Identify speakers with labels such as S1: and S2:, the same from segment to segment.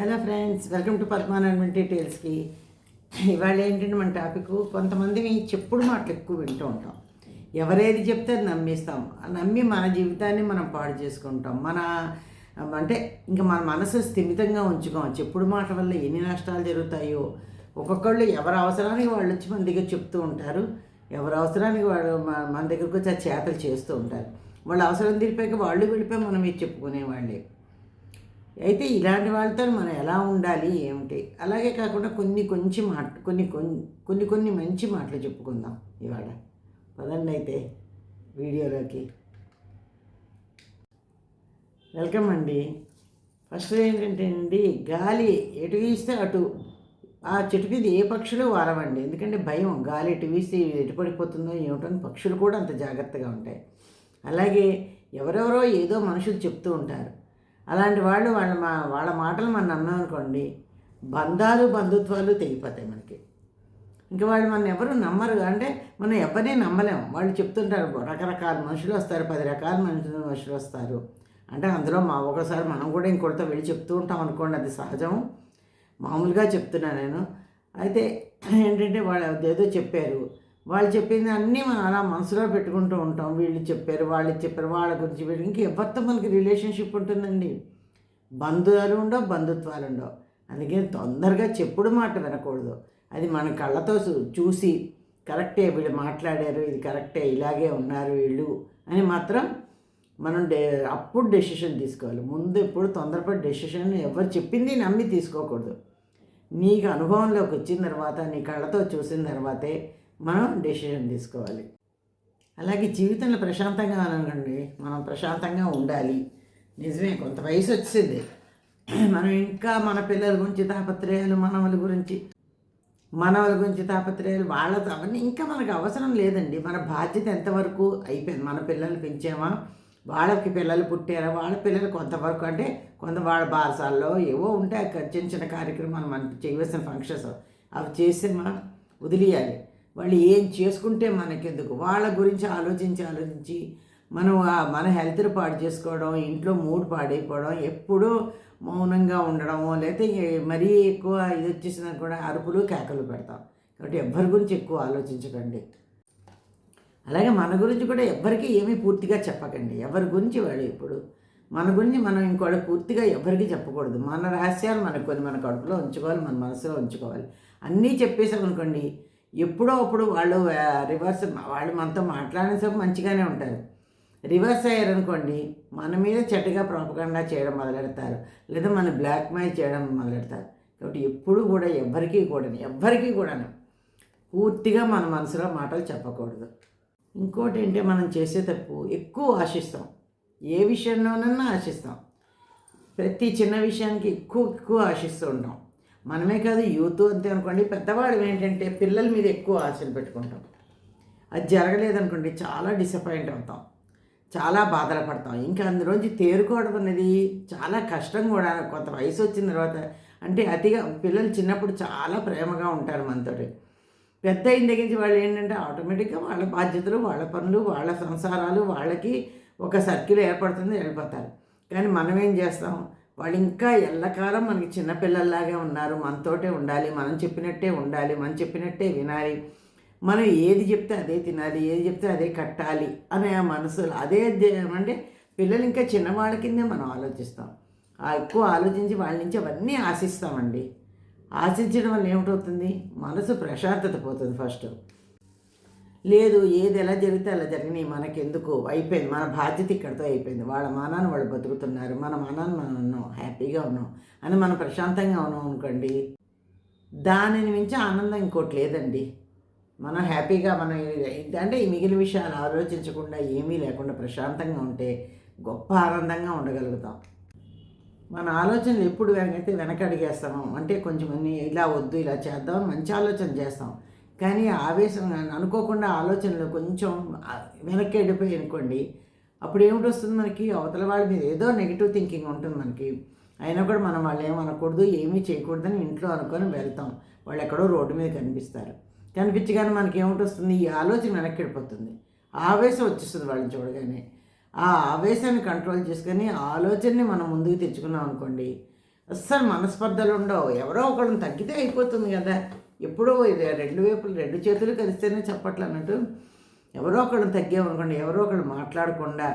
S1: Hello friends welcome to Padmanarayana డీటెయిల్స్కి ఇవాళ ఏంటంటే మన టాపిక్ కొంతమంది చెప్పుడు మాటలు ఎక్కువ వింటూ ఉంటాం. ఎవరేది చెప్తే అది నమ్మిస్తాం. నమ్మి మన జీవితాన్ని మనం పాడు చేసుకుంటాం. మన అంటే ఇంకా మన మనసు స్థిమితంగా ఉంచుకోం. చెప్పుడు మాట వల్ల ఎన్ని నష్టాలు జరుగుతాయో ఒక్కొక్కళ్ళు ఎవరి అవసరానికి వాళ్ళు వచ్చి మన దగ్గర చెప్తూ ఉంటారు. ఎవరి అవసరానికి వాళ్ళు మన- దగ్గరకు వచ్చి ఆ చేతలు చేస్తూ ఉంటారు. వాళ్ళ అవసరం తీరిపోయాక వాళ్ళు వెళ్ళిపోయి మనం ఇది చెప్పుకునేవాళ్ళే. అయితే ఇలాంటి వాళ్ళతో మనం ఎలా ఉండాలి ఏమిటి? అలాగే కాకుండా కొన్ని కొంచెం మాట కొన్ని కొన్ని కొన్ని కొన్ని మంచి మాటలు చెప్పుకుందాం ఇవాళ. పదండి అయితే వీడియోలోకి. వెల్కమ్ అండి. ఫస్ట్ ఏంటంటే అండి గాలి ఎటు వీస్తే అటు ఆ చెట్టు మీద ఏ పక్షులు వారవండి. ఎందుకంటే భయం గాలి ఎటు వీస్తే ఎటు పడిపోతుందో ఏమిటని పక్షులు కూడా అంత జాగ్రత్తగా ఉంటాయి. అలాగే ఎవరెవరో ఏదో మనుషులు చెప్తూ ఉంటారు. అలాంటి వాళ్ళు వాళ్ళ మా వాళ్ళ మాటలు మనం నమ్మామనుకోండి బంధాలు బంధుత్వాలు తెగిపోతాయి మనకి. ఇంకా వాళ్ళు మన ఎవరు నమ్మరు అంటే మనం ఎవరిని నమ్మలేము వాళ్ళు చెప్తుంటారు రకరకాల మనుషులు వస్తారు పది రకాల మనుషులు మనుషులు వస్తారు. అంటే అందులో మా ఒకసారి మనం కూడా ఇంకొకరితో వెళ్ళి చెప్తూ ఉంటాం అనుకోండి అది సహజం. మామూలుగా చెప్తున్నా నేను. అయితే ఏంటంటే వాళ్ళు ఏదో చెప్పారు వాళ్ళు చెప్పింది అన్నీ మనం అలా మనసులో పెట్టుకుంటూ ఉంటాం. వీళ్ళు చెప్పారు వాళ్ళు చెప్పారు వాళ్ళ గురించి వీళ్ళు ఇంక ఎవరితో మనకి రిలేషన్షిప్ ఉంటుందండి? బంధువులు ఉండవు బంధుత్వాలు ఉండవు. అందుకే తొందరగా చెప్పుడు మాట వినకూడదు. అది మన కళ్ళతో చూ- చూసి కరెక్టే వీళ్ళు మాట్లాడారు ఇది కరెక్టే ఇలాగే ఉన్నారు వీళ్ళు అని మాత్రం మనం డే అప్పుడు డెసిషన్ తీసుకోవాలి. ముందు ఎప్పుడు తొందరపడి డెసిషన్ ఎవరు చెప్పింది నమ్మి తీసుకోకూడదు. నీకు అనుభవంలోకి వచ్చిన తర్వాత నీ కళ్ళతో చూసిన తర్వాతే మనం డెసిషన్ తీసుకోవాలి. అలాగే జీవితంలో ప్రశాంతంగా అనుకోండి మనం ప్రశాంతంగా ఉండాలి. నిజమే కొంత వయసు వచ్చింది మనం ఇంకా మన పిల్లల గురించి తాపత్రయాలు మనవల గురించి మనవల గురించి తాపత్రయాలు వాళ్ళ అవన్నీ ఇంకా మనకు అవసరం లేదండి. మన బాధ్యత ఎంతవరకు అయిపోయింది? మన పిల్లల్ని పెంచామా? వాళ్ళకి పిల్లలు పుట్టారా? వాళ్ళ పిల్లలు కొంతవరకు అంటే కొంత వాళ్ళ బాసాల్లో ఏవో ఉంటాయి. చిన్న చిన్న కార్యక్రమాలు మనం చేయవలసిన ఫంక్షన్స్ అవి చేసేమా? వదిలేయాలి. వాళ్ళు ఏం చేసుకుంటే మనకెందుకు? వాళ్ళ గురించి ఆలోచించి ఆలోచించి మనం మన హెల్త్ని పాడు చేసుకోవడం ఇంట్లో మూడ్ పాడైపోవడం ఎప్పుడూ మౌనంగా ఉండడము లేకపోతే మరీ ఎక్కువ ఇది వచ్చేసినా కూడా అరుపులు కేకలు పెడతాం. కాబట్టి ఎవ్వరి గురించి ఎక్కువ ఆలోచించకండి. అలాగే మన గురించి కూడా ఎవ్వరికీ ఏమీ పూర్తిగా చెప్పకండి. ఎవరి గురించి వాళ్ళు ఇప్పుడు మన గురించి మనం ఇంకోటి పూర్తిగా ఎవరికి చెప్పకూడదు. మన రహస్యాలు మనకు కొన్ని మన కడుపులో ఉంచుకోవాలి మన మనసులో ఉంచుకోవాలి. అన్నీ చెప్పేసాం అనుకోండి ఎప్పుడో అప్పుడు వాళ్ళు రివర్స్ వాళ్ళు మనతో మాట్లాడిన సేపు మంచిగానే ఉంటారు. రివర్స్ అయ్యారనుకోండి మన మీద చెడ్డగా ప్రాపగండా చేయడం మొదలెడతారు. లేదా మన బ్లాక్మెయిల్ చేయడం మొదలెడతారు. కాబట్టి ఎప్పుడు కూడా ఎవ్వరికీ కూడా ఎవ్వరికీ కూడా పూర్తిగా మన మనసులో మాటలు చెప్పకూడదు. ఇంకోటి ఏంటంటే మనం చేసే తప్పు ఎక్కువ ఆశిస్తాం. ఏ విషయంలోనన్నా ఆశిస్తాం. ప్రతి చిన్న విషయానికి ఎక్కువ ఎక్కువ ఆశిస్తూ ఉంటాం. మనమే కాదు యూత్ అంతే అనుకోండి పెద్దవాళ్ళు ఏంటంటే పిల్లల మీద ఎక్కువ ఆశలు పెట్టుకుంటాం. అది జరగలేదనుకోండి చాలా డిసప్పాయింట్ అవుతాం. చాలా బాధలు పడతాం. ఇంకా అందులోంచి తేరుకోవడం అనేది చాలా కష్టం కూడా. కొంత వయసు వచ్చిన తర్వాత అంటే అతిగా పిల్లలు చిన్నప్పుడు చాలా ప్రేమగా ఉంటారు మనతోటి. పెద్ద అయిన దగ్గర నుంచి వాళ్ళు ఏంటంటే ఆటోమేటిక్గా వాళ్ళ బాధ్యతలు వాళ్ళ పనులు వాళ్ళ సంసారాలు వాళ్ళకి ఒక సర్కిల్ ఏర్పడుతుంది వెళ్ళిపోతారు. కానీ మనం ఏం చేస్తాం? వాళ్ళు ఇంకా ఎల్లకాలం మనకి చిన్నపిల్లల్లాగే ఉన్నారు. మనతోటే ఉండాలి మనం చెప్పినట్టే ఉండాలి మనం చెప్పినట్టే వినాలి. మనం ఏది చెప్తే అదే తినాలి ఏది చెప్తే అదే కట్టాలి అనే ఆ మనసులో అదే అంటే పిల్లలు ఇంకా చిన్నవాళ్ళ కిందే మనం ఆలోచిస్తాం. ఆ ఎక్కువ ఆలోచించి వాళ్ళ నుంచి అవన్నీ ఆశిస్తామండి. ఆశించడం వల్ల ఏమిటవుతుంది? మనసు ప్రశాంతత పోతుంది ఫస్ట్. లేదు ఏది ఎలా జరిగితే అలా జరిగినాయి. మనకెందుకు? అయిపోయింది. మన బాధ్యత ఇక్కడితో అయిపోయింది. వాళ్ళ మానాన్ని వాళ్ళు బతుకుతున్నారు. మన మానాన్ని మనం ఉన్నాం. హ్యాపీగా ఉన్నాం. అని మనం ప్రశాంతంగా ఉన్నాం అనుకోండి దానిని మించి ఆనందం ఇంకోటి లేదండి. మనం హ్యాపీగా మనం అంటే ఈ మిగిలిన విషయాలు ఆలోచించకుండా ఏమీ లేకుండా ప్రశాంతంగా ఉంటే గొప్ప ఆనందంగా ఉండగలుగుతాం. మన ఆలోచనలు ఎప్పుడు వెనకైతే వెనకడిగేస్తాము అంటే కొంచెం అన్ని ఇలా వద్దు ఇలా చేద్దాం మంచి ఆలోచన చేస్తాం. కానీ ఆవేశం అనుకోకుండా ఆలోచనలు కొంచెం వెనక్కి వెళ్ళిపోయి అనుకోండి అప్పుడు ఏమిటి వస్తుంది మనకి? అవతల వాళ్ళ మీద ఏదో నెగిటివ్ థింకింగ్ ఉంటుంది మనకి. అయినా కూడా మనం వాళ్ళు ఏమనకూడదు ఏమీ చేయకూడదని ఇంట్లో అనుకొని వెళ్తాం. వాళ్ళు ఎక్కడో రోడ్డు మీద కనిపిస్తారు. కనిపించగానే మనకి ఏమిటి వస్తుంది? ఈ ఆలోచన వెనక్కి వెళ్ళిపోతుంది. ఆవేశం వచ్చేస్తుంది వాళ్ళని చూడగానే. ఆ ఆవేశాన్ని కంట్రోల్ చేసుకొని ఆలోచనని మనం ముందుకు తెచ్చుకున్నాం అనుకోండి అస్సలు మనస్పర్ధలు ఉండవు. ఎవరో ఒకళ్ళని తగ్గితే అయిపోతుంది కదా. ఎప్పుడో ఇది రెండు వైపులు రెండు చేతులు కలిస్తేనే చెప్పట్లు అన్నట్టు ఎవరో ఒకళ్ళు తగ్గామనుకోండి ఎవరో ఒకళ్ళు మాట్లాడకుండా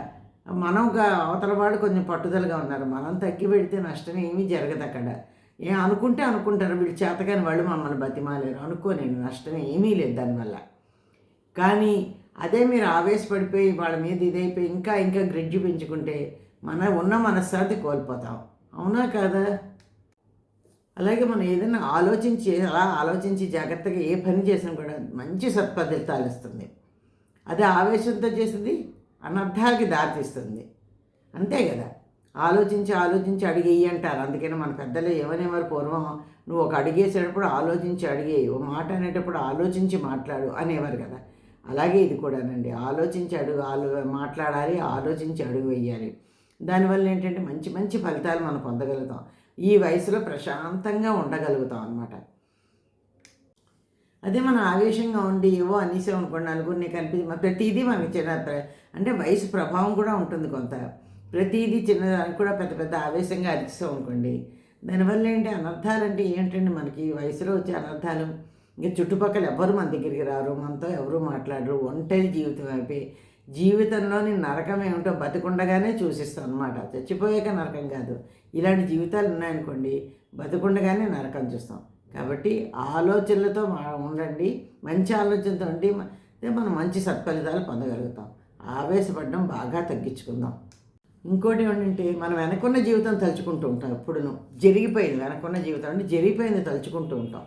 S1: మనం అవతల వాడు కొంచెం పట్టుదలగా ఉన్నారు. మనం తగ్గి పెడితే నష్టం ఏమీ జరగదు అక్కడ. ఏం అనుకుంటే అనుకుంటారు వీళ్ళు చేతకాని వాళ్ళు మమ్మల్ని బతిమాలేరు. అనుకోలేండి నష్టం ఏమీ లేదు దానివల్ల. కానీ అదే మీరు ఆవేశపడిపోయి వాళ్ళ మీద ఇదైపోయి ఇంకా ఇంకా గ్రిడ్జి పెంచుకుంటే మన ఉన్న మనశ్శాంతి కోల్పోతాం. అవునా కాదా? అలాగే మనం ఏదైనా ఆలోచించి అలా ఆలోచించి జాగ్రత్తగా ఏ పని చేసినా కూడా మంచి సత్ఫలితాలు ఇస్తుంది. అదే ఆవేశంతో చేసింది అనర్థాలకి దారితీస్తుంది. అంతే కదా. ఆలోచించి ఆలోచించి అడిగేయి అంటారు. అందుకని మన పెద్దలు ఏమనేవారు పూర్వం నువ్వు ఒక అడిగేసేటప్పుడు ఆలోచించి అడిగేయి ఓ మాట అనేటప్పుడు ఆలోచించి మాట్లాడు అనేవారు కదా. అలాగే ఇది కూడానండి. ఆలోచించి అడుగు ఆలో మాట్లాడాలి ఆలోచించి అడుగు వేయాలి. దానివల్ల ఏంటంటే మంచి మంచి ఫలితాలు మనం పొందగలుగుతాం. ఈ వయసులో ప్రశాంతంగా ఉండగలుగుతాం అనమాట అదే మనం ఆవేశంగా ఉండి ఏవో అనేసే అనుకోండి నలుగురిని కనిపించి ప్రతిదీ మనకి చిన్న అంటే వయసు ప్రభావం కూడా ఉంటుంది కొంత. ప్రతిదీ చిన్నదానికి కూడా పెద్ద పెద్ద ఆవేశంగా అరిస్తాం అనుకోండి. దానివల్ల ఏంటి? అనర్థాలు అంటే ఏంటండి మనకి? ఈ వయసులో వచ్చే అనర్థాలు. ఇంకా చుట్టుపక్కల ఎవరు మన దగ్గరికి రారు? మనతో ఎవరు మాట్లాడరు? ఒంటరి జీవితం అయిపోయి జీవితంలోని నరకం ఏమిటో బతికుండగానే చూసిస్తాం అనమాట చచ్చిపోయాక నరకం కాదు. ఇలాంటి జీవితాలు ఉన్నాయనుకోండి బతికుండగానే నరకం చూస్తాం. కాబట్టి ఆలోచనలతో మా- ఉండండి మంచి ఆలోచనతో ఉండి మనం మంచి సత్ఫలితాలు పొందగలుగుతాం. ఆవేశపడడం బాగా తగ్గించుకుందాం. ఇంకోటి ఏంటంటే మనం వెనకున్న జీవితం తలుచుకుంటూ ఉంటాం ఎప్పుడును. జరిగిపోయింది వెనకున్న జీవితం అంటే జరిగిపోయింది తలుచుకుంటూ ఉంటాం.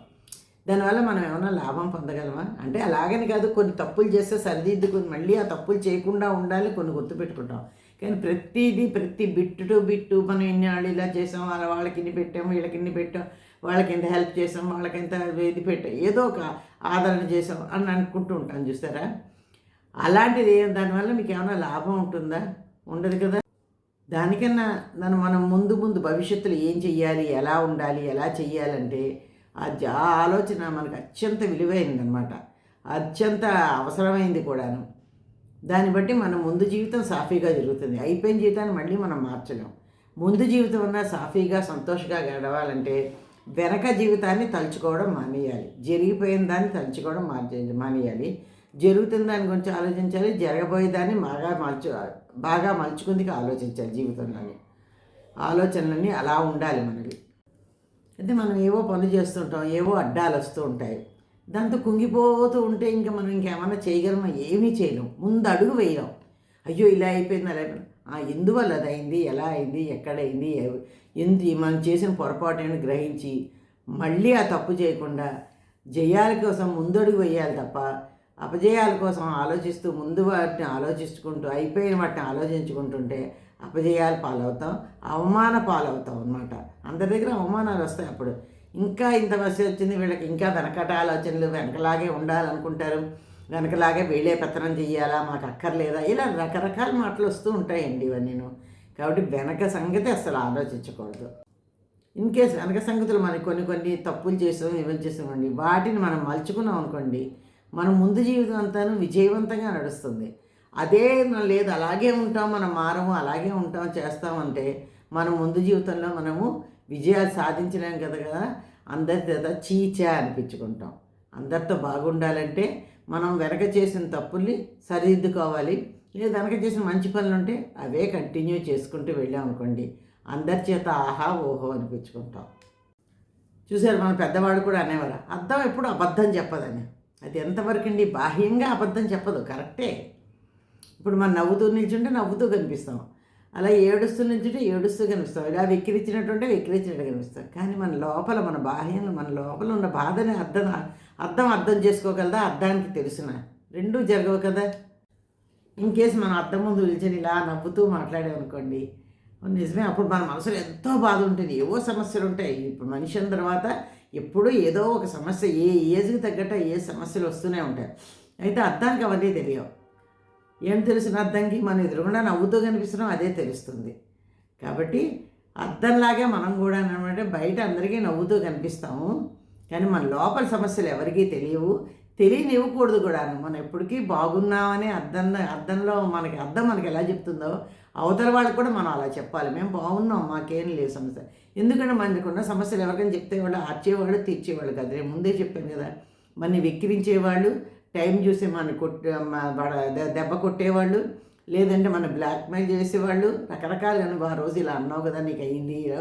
S1: దానివల్ల మనం ఏమైనా లాభం పొందగలమా? అంటే అలాగని కాదు కొన్ని తప్పులు చేస్తే సరిదిద్దుకుని మళ్ళీ ఆ తప్పులు చేయకుండా ఉండాలి కొన్ని గుర్తుపెట్టుకుంటాం కానీ ప్రతిదీ ప్రతి బిట్టు టు బిట్టు మనం ఇన్ని వాళ్ళు ఇలా చేసాం వాళ్ళ వాళ్ళకి ఇన్ని పెట్టాం వీళ్ళకి ఇన్ని పెట్టాం వాళ్ళకి ఎంత హెల్ప్ చేసాం వాళ్ళకి ఎంత ఇది పెట్టాం ఏదో ఒక ఆదరణ చేసాం అని అనుకుంటూ ఉంటాం చూసారా అలాంటిది ఏం దానివల్ల మీకు ఏమైనా లాభం ఉంటుందా? ఉండదు కదా? దానికన్నా దాన్ని మనం ముందు ముందు భవిష్యత్తులో ఏం చెయ్యాలి ఎలా ఉండాలి ఎలా చెయ్యాలంటే ఆ ఆలోచన మనకు అత్యంత విలువైందనమాట అత్యంత అవసరమైంది కూడాను. దాన్ని బట్టి మన ముందు జీవితం సాఫీగా జరుగుతుంది. అయిపోయిన జీవితాన్ని మళ్ళీ మనం మార్చలేం. ముందు జీవితం ఉన్న సాఫీగా సంతోషంగా గడవాలంటే వెనక జీవితాన్ని తలుచుకోవడం మానేయాలి. జరిగిపోయిన దాన్ని తలుచుకోవడం మార్చే మానేయాలి. జరుగుతున్న దాని గురించి ఆలోచించాలి. జరగబోయే దాన్ని బాగా మలుచు బాగా మలుచుకుందికి ఆలోచించాలి జీవితంలోని. ఆలోచనలన్నీ అలా ఉండాలి మనకి. అయితే మనం ఏవో పనులు చేస్తుంటాం ఏవో అడ్డాలు వస్తూ ఉంటాయి. దాంతో కుంగిపోతూ ఉంటే ఇంకా మనం ఇంకేమైనా చేయగలమా? ఏమీ చేయలేం. ముందు అడుగు వేయలేం. అయ్యో ఇలా అయిపోయింది అలా ఆ, ఎందువల్ల అది అయింది? ఎలా అయింది? ఎక్కడైంది ఎందు మనం చేసిన పొరపాటుని గ్రహించి మళ్ళీ ఆ తప్పు చేయకుండా జయాల కోసం ముందడుగు వేయాలి తప్ప అపజయాల కోసం ఆలోచిస్తూ ముందు వాటిని ఆలోచించుకుంటూ అయిపోయిన వాటిని ఆలోచించుకుంటుంటే అపజయాలు పాలవుతాం అవమాన పాలవుతాం అనమాట అందరి దగ్గర అవమానాలు వస్తాయి అప్పుడు. ఇంకా ఇంత వయసు వచ్చింది వీళ్ళకి ఇంకా వెనకట ఆలోచనలు వెనకలాగే ఉండాలనుకుంటారు. వెనకలాగే వీళ్ళే పెత్తనం చెయ్యాలా మాకు అక్కర్లేదా? ఇలా రకరకాల మాటలు వస్తూ ఉంటాయండి ఇవన్నీ కాబట్టి వెనక సంగతి అసలు ఆలోచించకూడదు. ఇన్ కేస్ వెనక సంగతులు మనకి కొన్ని కొన్ని తప్పులు చేసాం ఇవన్నీ చేసామండి. వాటిని మనం మలుచుకున్నాం అనుకోండి మన ముందు జీవితం అంతాను విజయవంతంగా నడుస్తుంది. అదే లేదు అలాగే ఉంటాం మనం మారము అలాగే ఉంటాం చేస్తామంటే మన ముందు జీవితంలో మనము విజయాలు సాధించలేం కదా కదా? అందరి చేత చీచా అనిపించుకుంటాం. అందరితో బాగుండాలంటే మనం వెనక చేసిన తప్పుల్ని సరిదిద్దుకోవాలి. లేదు వెనక చేసిన మంచి పనులు ఉంటే అవే కంటిన్యూ చేసుకుంటూ వెళ్ళామనుకోండి అందరి చేత ఆహా ఓహో అనిపించుకుంటాం. చూసారు మన పెద్దవాడు కూడా అనేవారు అర్థం ఎప్పుడు అబద్ధం చెప్పదని. అది ఎంతవరకు అండి బాహ్యంగా అబద్ధం చెప్పదు కరెక్టే. ఇప్పుడు మనం నవ్వుతూ నిల్చుంటే నవ్వుతూ కనిపిస్తాం. అలా ఏడుస్తూ నిల్చుంటే ఏడుస్తూ కనిపిస్తాం. ఇలా వెక్కిరించినట్టుంటే వెక్కిరించినట్టు కనిపిస్తాం. కానీ మన లోపల మన బాహ్యంలో మన లోపల ఉన్న బాధని అర్థం అర్థం అర్థం చేసుకోగలదా? అర్థానికి తెలుసున? రెండూ జరగవు కదా. ఇన్ కేసు మనం అర్థం ముందు నిల్చొని ఇలా నవ్వుతూ మాట్లాడామనుకోండి నిజమే అప్పుడు మన మనసులో ఎంతో బాధ ఉంటుంది. ఏవో సమస్యలు ఉంటాయి. ఇప్పుడు మనిషి అయిన తర్వాత ఎప్పుడూ ఏదో ఒక సమస్య ఏ ఏజ్కి తగ్గట్ట ఏ సమస్యలు వస్తూనే ఉంటాయి. అయితే అర్థానికి అవన్నీ తెలియవు. ఏం తెలిసిన? అర్థంకి మనం ఎదురుగుండా నవ్వుతూ కనిపిస్తున్నాం అదే తెలుస్తుంది. కాబట్టి అర్థంలాగే మనం కూడా అనమాట బయట అందరికీ నవ్వుతూ కనిపిస్తాము. కానీ మన లోపల సమస్యలు ఎవరికీ తెలియవు. తెలియనివ్వకూడదు కూడా మనం ఎప్పటికీ బాగున్నామని అర్థం అర్థంలో మనకి అర్థం మనకి ఎలా చెప్తుందో అవతల వాళ్ళకి కూడా మనం అలా చెప్పాలి. మేము బాగున్నాం మాకేం లేవు సమస్య. ఎందుకంటే మనకున్న సమస్యలు ఎవరికైనా చెప్తే వాళ్ళు ఆర్చేవాళ్ళు తీర్చేవాళ్ళు కదా. నేను ముందే చెప్పాను కదా. మన వెక్కిరించేవాళ్ళు టైం చూసి మన కొట్టే దె- దెబ్బ కొట్టేవాళ్ళు లేదంటే మన బ్లాక్మెయిల్ చేసేవాళ్ళు రకరకాలుగా ఆ రోజు ఇలా అన్నావు కదా నీకు అయింది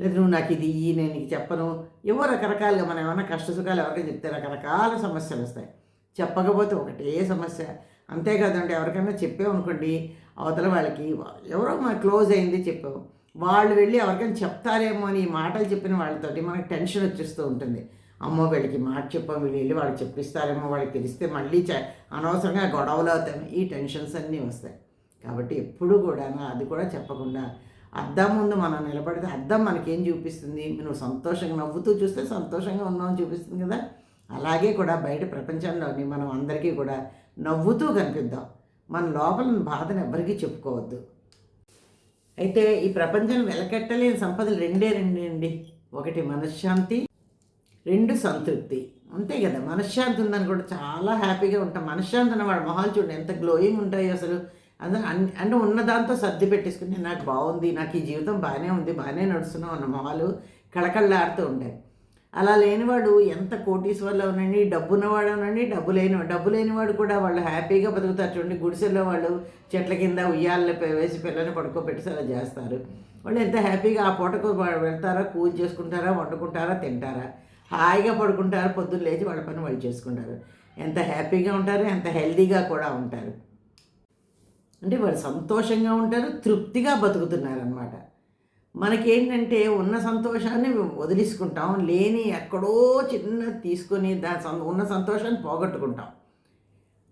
S1: లేదా నువ్వు నాకు ఇది ఇయ్యి నేను నీకు చెప్పను. ఏవో రకరకాలుగా మనం ఏమైనా కష్టసుఖాలు ఎవరికైనా చెప్తే రకరకాల సమస్యలు వస్తాయి. చెప్పకపోతే ఒకటే సమస్య. అంతేకాదండి ఎవరికైనా చెప్పామనుకోండి అవతల వాళ్ళకి ఎవరో మన క్లోజ్ అయింది చెప్పాం. వాళ్ళు వెళ్ళి ఎవరికైనా చెప్తారేమో అని ఈ మాటలు చెప్పిన వాళ్ళతోటి మనకు టెన్షన్ వచ్చేస్తూ ఉంటుంది. అమ్మో వీళ్ళకి మాట చెప్పాం వీళ్ళు వెళ్ళి చెప్పిస్తారేమో వాళ్ళకి తెలిస్తే మళ్ళీ చ- అనవసరంగా గొడవలు అవుతాయి. ఈ టెన్షన్స్ అన్నీ వస్తాయి. కాబట్టి ఎప్పుడు కూడా అది కూడా చెప్పకుండా అద్దం ముందు మనం నిలబడితే అద్దం మనకేం చూపిస్తుంది? నువ్వు సంతోషంగా నవ్వుతూ చూస్తే సంతోషంగా ఉన్నావు చూపిస్తుంది కదా? అలాగే కూడా బయట ప్రపంచంలోని మనం అందరికీ కూడా నవ్వుతూ కనిపిద్దాం. మన లోపల బాధను ఎవరికీ చెప్పుకోవద్దు. అయితే ఈ ప్రపంచం వెలకెట్టలేని సంపదలు రెండే రెండే అండి ఒకటి మనశ్శాంతి రెండు సంతృప్తి. అంతే కదా? మనశ్శాంతి ఉందని కూడా చాలా హ్యాపీగా ఉంటాం. మనశ్శాంతి ఉన్న వాడు మొహాలు చూడండి ఎంత గ్లోయింగ్ ఉంటాయి అసలు. అందులో అన్- అంటే ఉన్న దాంతో సర్ది పెట్టేసుకుని నాకు బాగుంది నాకు ఈ జీవితం బాగానే ఉంది బాగానే నడుస్తున్నాం అన్న మొహాలు కళకళలాడుతూ ఉంటాయి. అలా లేనివాడు ఎంత కోటీశ్వర్లో ఉండండి డబ్బు ఉన్నవాడు ఉండండి డబ్బు లేని డబ్బు లేనివాడు కూడా వాళ్ళు హ్యాపీగా బతుకుతారు చూడండి. గుడిసెల్లో వాళ్ళు చెట్ల కింద ఉయ్యాల్లో వేసి పిల్లల్ని పడుకోబెట్టి అలా చేస్తారు. వాళ్ళు ఎంత హ్యాపీగా ఆ పూటకు వెళ్తారా? కూల్ చేసుకుంటారా? వండుకుంటారా? తింటారా? హాయిగా పడుకుంటారు పొద్దున్న లేచి వాళ్ళ పని వాళ్ళు చేసుకుంటారు. ఎంత హ్యాపీగా ఉంటారు ఎంత హెల్దీగా కూడా ఉంటారు. అంటే వాళ్ళు సంతోషంగా ఉంటారు తృప్తిగా బతుకుతున్నారు అనమాట మనకేంటంటే ఉన్న సంతోషాన్ని వదిలేసుకుంటాం లేని ఎక్కడో చిన్న తీసుకొని దా సం- ఉన్న సంతోషాన్ని పోగొట్టుకుంటాం.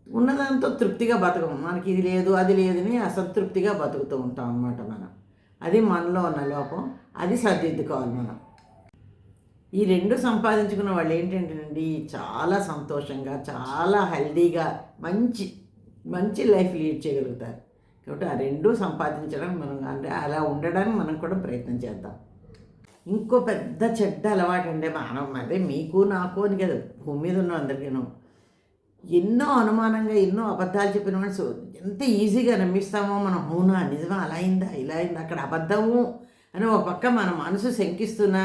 S1: ఉన్నదాంతో తృప్తిగా బతకం మనకి ఇది లేదు అది లేదని అసంతృప్తిగా బతుకుతూ ఉంటాం అన్నమాట మనం. అది మనలో ఉన్న లోపం అది సర్దిద్దుకోవాలి మనం. ఈ రెండు సంపాదించుకున్న వాళ్ళు ఏంటంటేనండి చాలా సంతోషంగా చాలా హెల్దీగా మంచి మంచి లైఫ్ లీడ్ చేయగలుగుతారు. కాబట్టి ఆ రెండు సంపాదించడం మనం అంటే అలా ఉండడానికి మనం కూడా ప్రయత్నం చేద్దాం. ఇంకో పెద్ద చెడ్డ అలవాటు అండి మనం అదే మీకు నాకు అని కదా భూమి మీద ఉన్న అందరికీను. ఎన్నో అనుమానంగా ఎన్నో అబద్ధాలు చెప్పిన వాళ్ళు ఎంత ఈజీగా నమ్మిస్తామో మనం అవునా నిజమా అలా అయిందా ఇలా అయిందా అక్కడ అబద్ధము అని ఒక పక్క మన మనసు శంకిస్తున్నా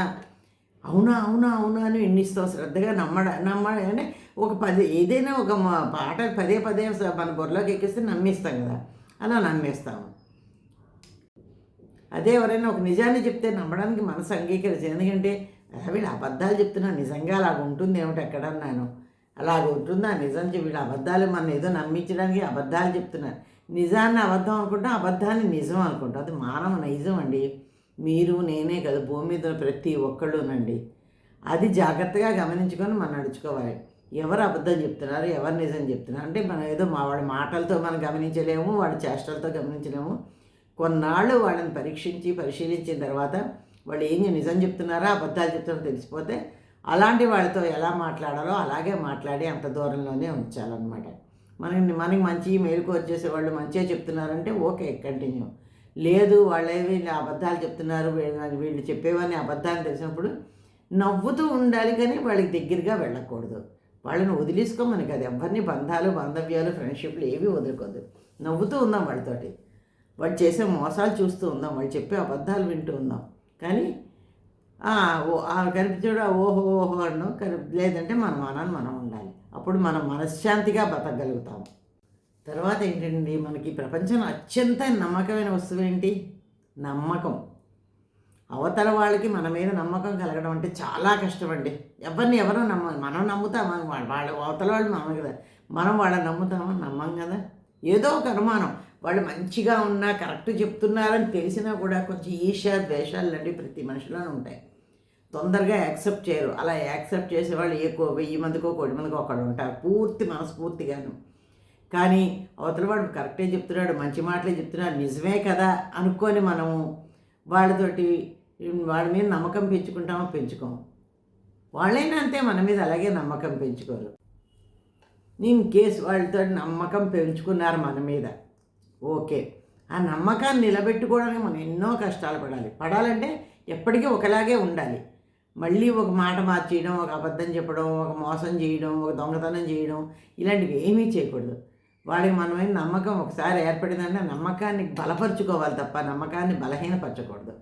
S1: అవునా అవునా అవునా అని ఎన్నిస్తాం శ్రద్ధగా నమ్మడ నమ్మడ. అంటే ఒక పది ఏదైనా ఒక మా- పాట పదే పదే మన బుర్రలోకి ఎక్కిస్తే నమ్మిస్తాం కదా. అలా నమ్మేస్తాము అదే ఎవరైనా ఒక నిజాన్ని చెప్తే నమ్మడానికి మనసు అంగీకరించదు. ఎందుకంటే వీళ్ళు అబద్ధాలు చెప్తున్నా నిజంగా అలాగ ఉంటుంది ఏమిటి ఎక్కడన్నాను? అలాగ ఉంటుందా నిజం చెప్పి వీళ్ళు అబద్ధాలు మన ఏదో నమ్మించడానికి అబద్ధాలు చెప్తున్నారు. నిజాన్ని అబద్ధం అనుకుంటాం అబద్ధాన్ని నిజం అనుకుంటాం. అది మానవ నైజం అండి. మీరు నేనే కదా భూమి మీద ప్రతి ప్రతి ఒక్కళ్ళునండి. అది జాగ్రత్తగా గమనించుకొని మనం నడుచుకోవాలి. ఎవరు అబద్ధం చెప్తున్నారు ఎవరు నిజం చెప్తున్నారు? అంటే మనం ఏదో మా వాడి మాటలతో మనం గమనించలేము వాడి చేష్టలతో గమనించలేము. కొన్నాళ్ళు వాళ్ళని పరీక్షించి పరిశీలించిన తర్వాత వాళ్ళు ఏం నిజం చెప్తున్నారా అబద్ధాలు చెప్తున్నారో తెలిసిపోతే అలాంటి వాళ్ళతో ఎలా మాట్లాడాలో అలాగే మాట్లాడి అంత దూరంలోనే ఉంచాలన్నమాట. మనకి మనకి మంచి మేలుకు వచ్చేసే వాళ్ళు మంచిగా చెప్తున్నారంటే ఓకే కంటిన్యూ. లేదు వాళ్ళేవి అబద్ధాలు చెప్తున్నారు వీళ్ళు వీళ్ళు అబద్ధాలు తెలిసినప్పుడు నవ్వుతూ ఉండాలి కానీ వాళ్ళకి దగ్గరగా వెళ్ళకూడదు. వాళ్ళని వదిలేసుకోమని అది ఎవరిని బంధాలు బాంధవ్యాలు ఫ్రెండ్షిప్లు ఏవి వదులుకోదు నవ్వుతూ ఉందాం వాళ్ళతోటి. వాళ్ళు చేసే మోసాలు చూస్తూ ఉందాం వాళ్ళు చెప్పే అబద్ధాలు వింటూ ఉందాం కానీ ఆ, ఓ ఆ ఓహో ఓహో అన్నో లేదంటే మన మనాన్ని మనం ఉండాలి. అప్పుడు మనం మనశ్శాంతిగా బతకగలుగుతాం. తర్వాత ఏంటండి మనకి ప్రపంచంలో అత్యంత నమ్మకమైన వస్తువు ఏంటి? నమ్మకం. అవతల వాళ్ళకి మన మీద నమ్మకం కలగడం అంటే చాలా కష్టం అండి ఎవరిని ఎవరో నమ్మ మనం నమ్ముతాం వాళ్ళు వాళ్ళ అవతల వాళ్ళు మనం కదా. మనం వాళ్ళని నమ్ముతామా? నమ్మం కదా. ఏదో ఒక అనుమానం. వాళ్ళు మంచిగా ఉన్నా కరెక్ట్ చెప్తున్నారని తెలిసినా కూడా కొంచెం ఈర్ష ద్వేషాలు లాంటివి ప్రతి మనిషిలోనే ఉంటాయి. తొందరగా యాక్సెప్ట్ చేయరు. అలా యాక్సెప్ట్ చేసేవాళ్ళు ఏ ఎక్కువ వెయ్యి మందికో కోటి మందికో ఒకడు ఉంటారు. పూర్తి మనస్ఫూర్తిగాను. కానీ అవతల వాడు కరెక్టే చెప్తున్నాడు మంచి మాటలే చెప్తున్నాడు నిజమే కదా అనుకొని మనము వాళ్ళతోటి వాళ్ళ మీద నమ్మకం పెంచుకుంటామో పెంచుకోము. వాళ్ళైనా అంతే మన మీద అలాగే నమ్మకం పెంచుకోరు. నేను కేసు వాళ్ళతో నమ్మకం పెంచుకున్నారు మన మీద ఓకే. ఆ నమ్మకాన్ని నిలబెట్టుకోవడానికి మనం ఎన్నో కష్టాలు పడాలి. పడాలంటే ఎప్పటికీ ఒకలాగే ఉండాలి. మళ్ళీ ఒక మాట మార్చేయడం ఒక అబద్ధం చెప్పడం ఒక మోసం చేయడం ఒక దొంగతనం చేయడం ఇలాంటివి ఏమీ చేయకూడదు. వాడికి మనమైన నమ్మకం ఒకసారి ఏర్పడిందంటే నమ్మకాన్ని బలపరుచుకోవాలి తప్ప నమ్మకాన్ని బలహీనపరచకూడదు.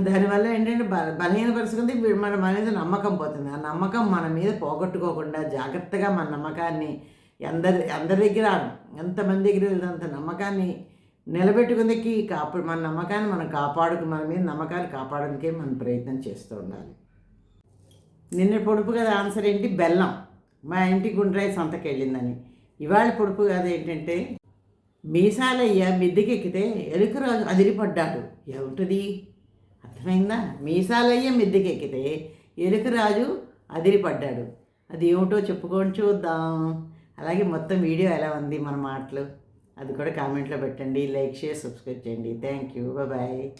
S1: దానివల్ల ఏంటంటే బల బలహీనపరుచుకుంది మన మన మీద నమ్మకం పోతుంది. ఆ నమ్మకం మన మీద పోగొట్టుకోకుండా జాగ్రత్తగా మన నమ్మకాన్ని అందరి అందరి దగ్గర ఎంతమంది దగ్గర వెళ్తే నమ్మకాన్ని నిలబెట్టుకుందికి కాపు మన నమ్మకాన్ని మనం కాపాడుకు మన మీద నమ్మకాన్ని కాపాడడానికే మనం ప్రయత్నం చేస్తూ ఉండాలి. నిన్న పొడుపు కదా ఆన్సర్ ఏంటి? బెల్లం. మా ఇంటి గుండ్రాయి సంతకెళ్ళిందని. ఇవాళ పొడుపు కాదు ఏంటంటే మీసాలయ్య మిద్దెకెక్కితే ఎలుకరాజు అదిరిపడ్డాడు. ఏమిటది? అర్థమైందా? మీసాలయ్య మిద్దెకెక్కితే ఎలుకరాజు అదిరిపడ్డాడు. అది ఏమిటో చెప్పుకొని చూద్దాం. అలాగే మొత్తం వీడియో ఎలా ఉంది మన మాటలు? అది కూడా కామెంట్లో పెట్టండి. లైక్ షేర్ సబ్స్క్రైబ్ చేయండి. Thank you. బాయ్.